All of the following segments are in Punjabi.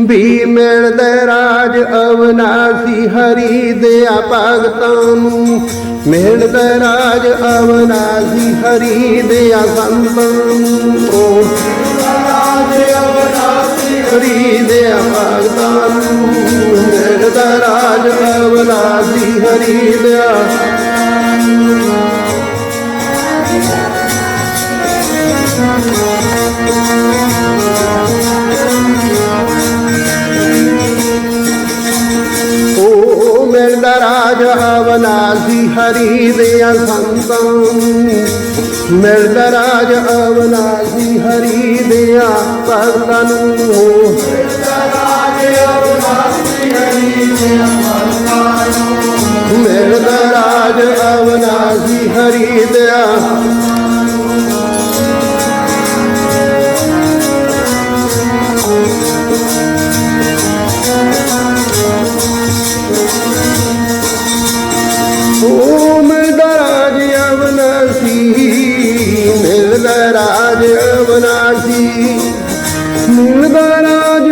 ਵੀ ਮਿਲਦੇ ਰਾਜ ਅਵਨਾਸੀ ਹਰੀ ਦੇ ਭਗਤਾਂ ਨੂੰ। ਮਿਲਦੇ ਰਾਜ ਅਵਨਾਸੀ ਹਰੀ ਦੇ ਸੰਤਾਂ ਨੂੰ। ਹਰੀ ਦੇ ਭਗਤਾਂ ਨੂੰ। ਮਿਲਦਾ ਰਾਜ ਅਵਨਾਸੀ ਹਰੀ ਦੇ ਓ ਅਵਨਾਸੀ ਹਰੀ ਦੇ ਸੰਤਾਂ ਮਿਲਦਾ ਰਾਜ ਅਵਨਾਸੀ ਹਰੀ ਦੇ ਭਗਤਾਂ ਨੂੰ ਮਿਲਦਾ ਓ ਮਿਲਦਾ ਰਾਜ ਅਵਨਾਸੀ ਮਿਲਦਾ ਰਾਜ ਅਵਨਾਸੀ ਮਿਲਦਾ ਰਾਜ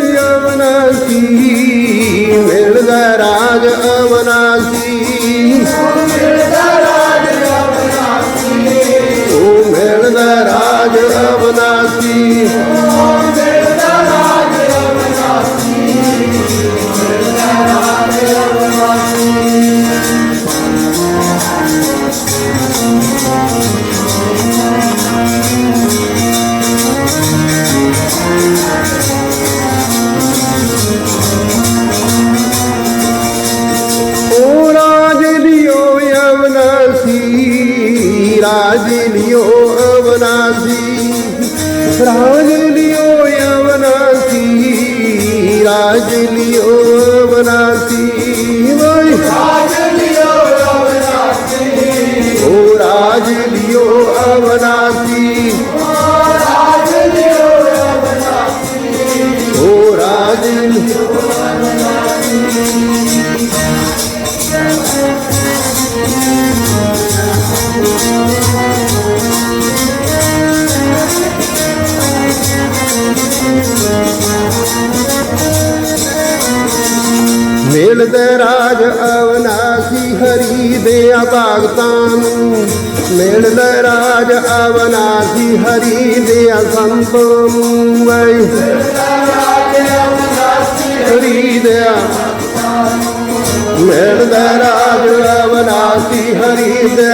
ਅਵਨਾਸੀ ਰਾਜ ਲਿਓ ਅਵਨਾਸੀ ਰਾਜ ਲਿਓ ਅਵਨਾਸੀ ਰਾਜ ਲਿਓ ਅਵਨਾਸੀ ਵਾਹਿ ਓ ਰਾਜ ਲਿਓ ਅਵਨਾਸੀ ਓ ਰਾਜ ਮਿਲਦੇ ਰਾਜ ਅਵਨਾਸੀ ਹਰੀ ਦੇ ਭਗਤਾਂ ਨੂੰ। ਮਿਲਦੇ ਰਾਜ ਅਵਨਾਸੀ ਹਰੀ ਦੇ ਸੰਤਾਂ ਨੂੰ। ਵੈ ਹਰੀ ਦੇ ਮਿਲਦੇ ਰਾਜ ਅਵਨਾਸੀ ਹਰੀ ਦੇ